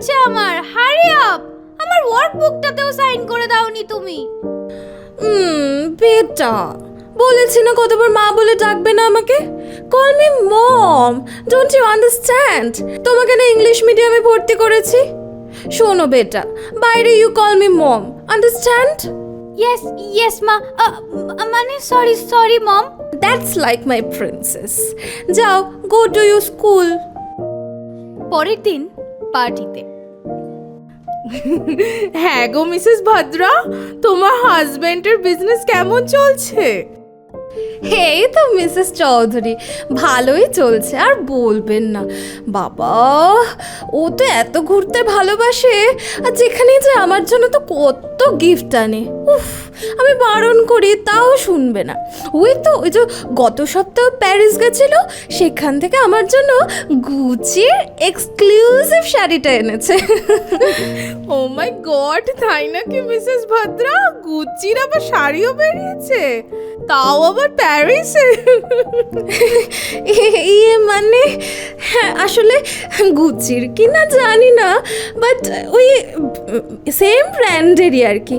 হচ্ছে আমার। Hurry up! আমার ওয়ার্কবুকটাতেও সাইন করে দাওনি তুমি। হুম বেটা। বলেছি না কতবার মা বলে ডাকবে না আমাকে? Call me mom don't you understand তোমাকে না ইংলিশ মিডিয়ামে ভর্তি করেছি। শোনো বেটা বাইরে you call me mom understand yes yes মা। মানে sorry sorry mom that's like my princess যাও গো টু ইউ স্কুল পরের দিন পার্টিতে হ্যাঁ গো মিসেস ভদ্রা তোমার হাজবেন্ডের বিজনেস কেমন চলছে? এই তো মিসেস চৌধুরী ভালোই চলছে আর বলবেন না। বাবা ও তো এত ঘুরতে ভালোবাসে আর যেখানেই যে আমার জন্য তো কত গিফট আনে। উফ। আমি বারণ করি, তাও শুনবে না। ওই তো, ওই যে গত সপ্তাহ প্যারিস গেছিল, সেখান থেকে আমার জন্য গুচির এক্সক্লুসিভ শাড়িটা এনেছে। ও মাই গড তাই নাকি মিসেস ভদ্রা? গুচির আবার শাড়িও বেরিয়েছে? তাও আবার প্যারিসে? ইয়ে মানে হ্যাঁ আসলে গুচির কি না জানি না বাট ওই সেম ব্র্যান্ডেরই আর কি।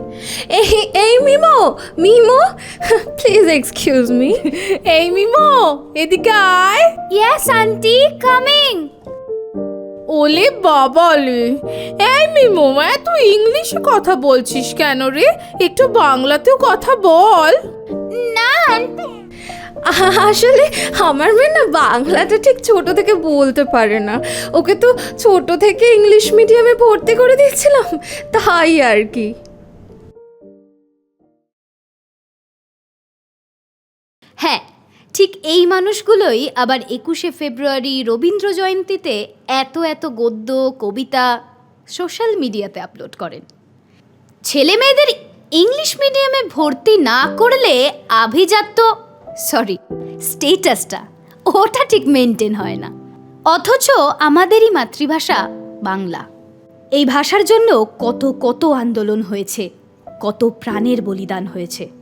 এই Mimo Mimo? Please excuse me এই মিমো এদিকে আয়। ইয়েস আন্টি কামিং ওলে বাবালে এই মিমো এত ইংলিশে কথা বলছিস কেন রে? একটু বাংলাতেও কথা বল। না আসলে আমার মেয়ে না বাংলাটা ঠিক ছোট থেকে বলতে পারে না। ওকে তো ছোট থেকে ইংলিশ মিডিয়ামে ভর্তি করে দিয়েছিলাম তাই আর কি। হ্যাঁ ঠিক এই মানুষগুলোই আবার একুশে ফেব্রুয়ারি রবীন্দ্র জয়ন্তীতে এত এত গদ্য, কবিতা সোশ্যাল মিডিয়াতে আপলোড করেন। ছেলে মেয়েদের ইংলিশ মিডিয়ামে ভর্তি না করলে আভিজাত্য, সরি, স্টেটাসটা, ওটা ঠিক মেনটেন হয় না। অথচ আমাদেরই মাতৃভাষা বাংলা। এই ভাষার জন্য কত কত আন্দোলন হয়েছে, কত প্রাণের বলিদান হয়েছে।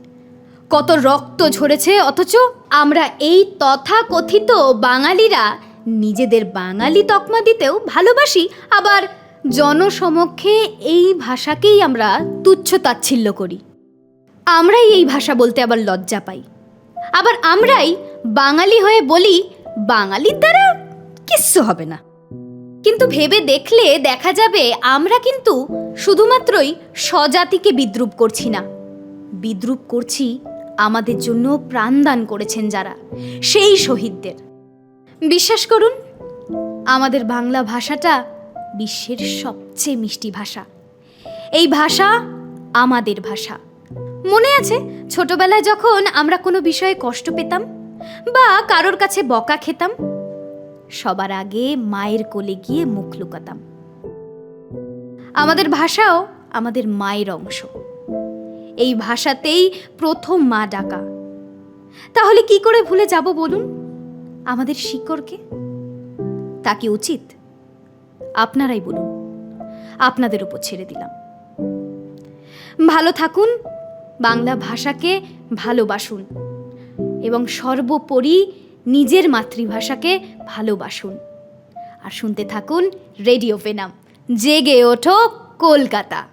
কত রক্ত ঝরেছে, অথচ আমরা এই তথাকথিত বাঙালিরা নিজেদের বাঙালি তকমা দিতেও ভালোবাসি। আবার জনসমক্ষে এই ভাষাকেই আমরা তুচ্ছ তাচ্ছিল্য করি। আমরাই এই ভাষা বলতে আবার লজ্জা পাই। আবার আমরাই বাঙালি হয়ে বলি, বাঙালির দ্বারা কিচ্ছু হবে না। কিন্তু ভেবে দেখলে দেখা যাবে আমরা কিন্তু শুধুমাত্রই স্বজাতিকে বিদ্রুপ করছি না। বিদ্রুপ করছি আমাদের জন্য প্রাণদান করেছেন যারা, সেই শহীদদের। বিশ্বাস করুন, আমাদের বাংলা ভাষাটা বিশ্বের সবচেয়ে মিষ্টি ভাষা। এই ভাষা আমাদের ভাষা। মনে আছে, ছোটবেলায় যখন আমরা কোনো বিষয়ে কষ্ট পেতাম বা কারোর কাছে বকা খেতাম, সবার আগে মায়ের কোলে গিয়ে মুখ লুকাতাম। আমাদের ভাষাও আমাদের মায়ের অংশ। এই ভাষাতেই প্রথম মা ডাকা। তাহলে কি করে ভুলে যাব বলুন? আমাদের শিকড়কে? তা কি উচিত? আপনারাই বলুন। আপনাদের উপর ছেড়ে দিলাম। ভালো থাকুন, বাংলা ভাষাকে ভালোবাসুন এবং সর্বোপরি নিজের মাতৃভাষাকে ভালোবাসুন। আর শুনতে থাকুন রেডিও ফেনাম জেগে ওঠো কলকাতা।